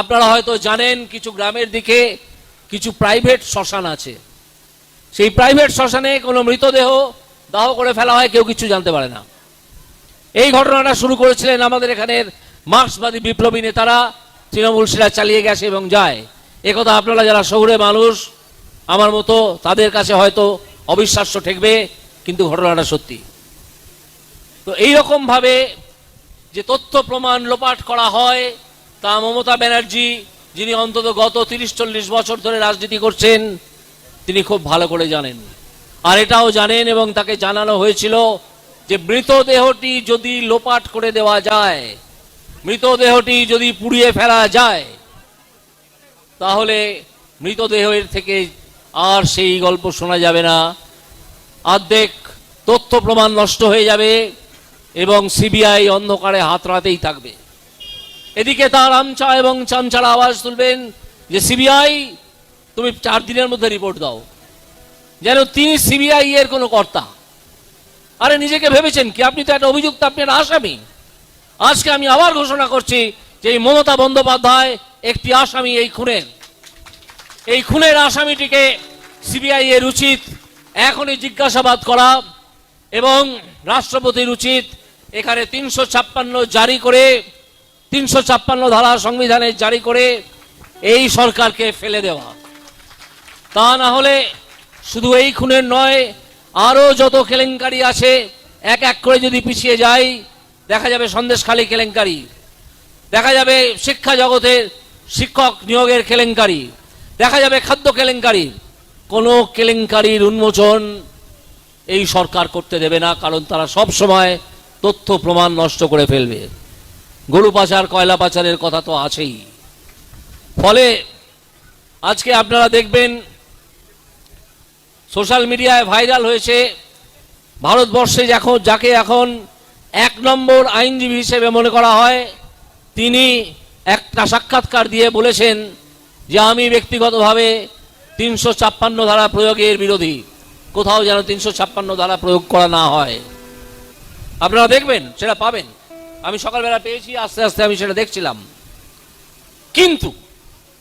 আপনারা হয়তো জানেন কিছু গ্রামের দিকে কিছু প্রাইভেট শ্মশান আছে। সেই প্রাইভেট শ্মশানে কোনো মৃতদেহ দাহ করে ফেলা হয় কেউ কিছু জানতে পারে না। এই ঘটনাটা শুরু করেছিলেন আমাদের এখানের মার্ক্সবাদী বিপ্লবী নেতারা। তৃণমূল সেরা চালিয়ে গেছে এবং যায়। একথা আপনারা যারা শহুরে মানুষ, আমার মতো তাদের কাছে হয়তো অবিশ্বাস্য ঠেকবে, কিন্তু ঘটনাটা সত্যি। তো এইরকম ভাবে যে তথ্য প্রমাণ লোপাট করা হয় তা মমতা ব্যানার্জি, যিনি অন্তত গত তিরিশ চল্লিশ বছর ধরে রাজনীতি করছেন, তিনি খুব ভালো করে জানেন। আর এটাও জানেন এবং তাকে জানানো হয়েছিল যে মৃতদেহটি যদি লোপাট করে দেওয়া যায়, মৃতদেহটি যদি পুড়িয়ে ফেলা যায়, তাহলে মৃতদেহের থেকে আর সেই গল্প শোনা যাবে না। অর্ধেক তথ্য প্রমাণ নষ্ট হয়ে যাবে এবং সিবিআই অন্ধকারে হাতড়াতেই থাকবে। এদিকে তার আমচা এবং চামচালা আওয়াজ তুলবেন যে, সিবিআই, তুমি চার দিনের মধ্যে রিপোর্ট দাও। যেন তিনি সিবিআই এর কোনো কর্তা। আরে, নিজেকে ভেবেছেন কি? আপনি তো একটা অভিযুক্ত, আপনি আসামি। আজকে আমি আবার ঘোষণা করছি যে, এই মমতা বন্দ্যোপাধ্যায় একটি আসামি এই খুনের। এই খুনের আসামিটিকে সিবিআই এর উচিত এখনই জিজ্ঞাসাবাদ করা এবং রাষ্ট্রপতির উচিত এখানে তিনশো ছাপ্পান্ন জারি করে তিনশো ছাপ্পান্ন ধারা সংবিধানে জারি করে এই সরকারকে ফেলে দেওয়া। তা না হলে শুধু এই খুনের নয়, আরও যত কেলেঙ্কারি আছে, এক এক করে যদি পিছিয়ে যাই, দেখা যাবে সন্দেশখালী কেলেঙ্কারি, দেখা যাবে শিক্ষা জগতের শিক্ষক নিয়োগের কেলেঙ্কারি, দেখা যাবে খাদ্য কেলেঙ্কারি। কোনো কেলেঙ্কারির উন্মোচন এই সরকার করতে দেবে না, কারণ তারা সব সময় তথ্য প্রমাণ নষ্ট করে ফেলবে। গরু পাচার কয়লা পাচারের কথা তো আছেই। ফলে আজকে আপনারা দেখবেন, সোশ্যাল মিডিয়ায় ভাইরাল হয়েছে, ভারতবর্ষে এখন, যাকে এখন এক নম্বর আইনজীবী হিসেবে মনে করা হয়, তিনি একটা সাক্ষাৎকার দিয়ে বলেছেন যে আমি ব্যক্তিগতভাবে তিনশো ছাপ্পান্ন ধারা প্রয়োগের বিরোধী, কোথাও যেন তিনশো ছাপ্পান্ন ধারা প্রয়োগ করা না হয়। আপনারা দেখবেন, সেটা পাবেন। আমি সকালবেলা পেয়েছি, আস্তে আস্তে আমি সেটা দেখছিলাম। কিন্তু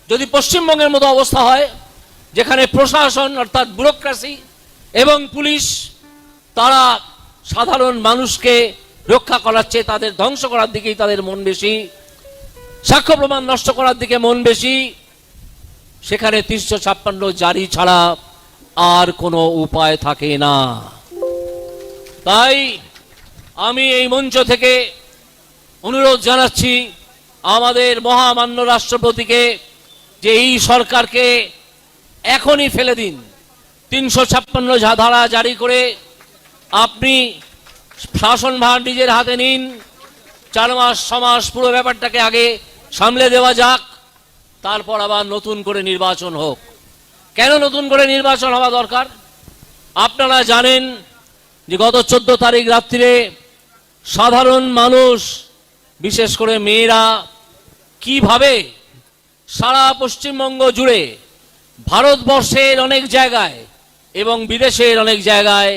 যদি পশ্চিমবঙ্গের মতো অবস্থা হয়, যেখানে প্রশাসন অর্থাৎ ব্যুরোক্রেসি এবং পুলিশ, তারা সাধারণ মানুষকে রক্ষা করার চেয়ে তাদের ধ্বংস করার দিকেই তাদের মন বেশি, সাক্ষ্য প্রমাণ নষ্ট করার দিকে মন বেশি, সেখানে তিনশো ছাপ্পান্ন জারি ছাড়া আর কোনো উপায় থাকে না। তাই আমি এই মঞ্চ থেকে অনুরোধ জানাচ্ছি আমাদের মহামান্য রাষ্ট্রপতিকে যে এই সরকারকে এখনই ফেলে দিন। তিনশো ছাপ্পান্ন ধারা জারি করে আপনি শাসনভার নিজের হাতে নিন। চার মাস, ছ মাস পুরো ব্যাপারটাকে আগে সামলে দেওয়া যাক, তারপর আবার নতুন করে নির্বাচন হোক। কেন নতুন করে নির্বাচন হওয়া দরকার? আপনারা জানেন যে গত চোদ্দ তারিখ রাত্রিরে সাধারণ মানুষ বিশেষ করে মেয়েরা কীভাবে সারা পশ্চিমবঙ্গ জুড়ে ভারতবর্ষের অনেক জায়গায় এবং বিদেশের অনেক জায়গায়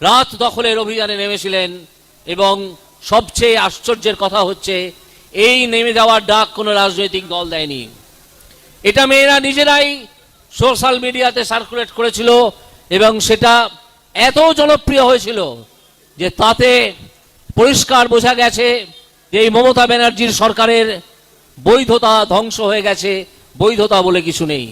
রাত দখলের অভিযানে নেমেছিলেন এবং সবচেয়ে আশ্চর্যের কথা হচ্ছে, এই নেমে যাওয়ার ডাক কোনো রাজনৈতিক দল দেয়নি। এটা মেয়েরা নিজেরাই সোশ্যাল মিডিয়াতে সার্কুলেট করেছিল এবং সেটা এত জনপ্রিয় হয়েছিল যে তাতে পরিষ্কার বোঝা গেছে এই মমতা ব্যানার্জির সরকারের বৈধতা ধ্বংস হয়ে গেছে বৈধতা বলে কিছু নেই।